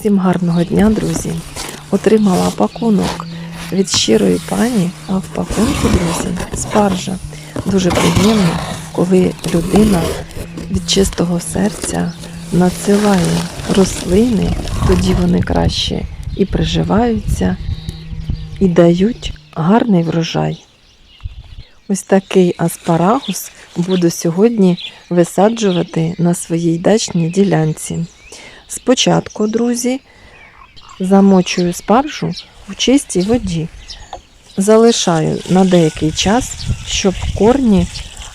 Всім гарного дня, друзі! Отримала пакунок від щирої пані, а в пакунку, друзі, спаржа. Дуже приємно, коли людина від чистого серця надсилає рослини, тоді вони краще і приживаються, і дають гарний врожай. Ось такий аспарагус буду сьогодні висаджувати на своїй дачній ділянці. Спочатку, друзі, замочую спаржу в чистій воді. Залишаю на деякий час, щоб корні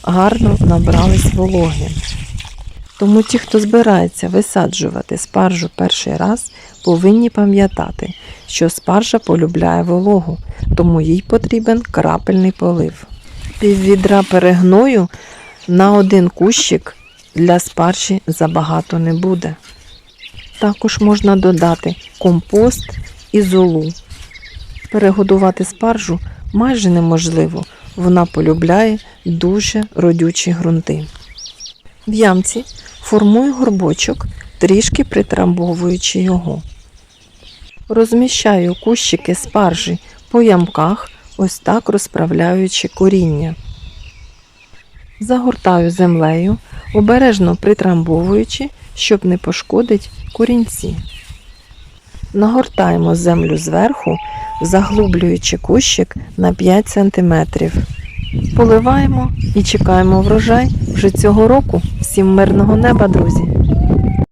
гарно набрались вологи. Тому ті, хто збирається висаджувати спаржу перший раз, повинні пам'ятати, що спаржа полюбляє вологу, тому їй потрібен крапельний полив. Піввідра перегною на один кущик для спаржі забагато не буде. Також можна додати компост і золу. Перегодувати спаржу майже неможливо, вона полюбляє дуже родючі ґрунти. В ямці формую горбочок, трішки притрамбовуючи його. Розміщаю кущики спаржі по ямках, ось так розправляючи коріння. Загортаю землею, обережно притрамбовуючи, щоб не пошкодить корінці. Нагортаємо землю зверху, заглублюючи кущик на 5 см. Поливаємо і чекаємо врожай вже цього року. Всім мирного неба, друзі!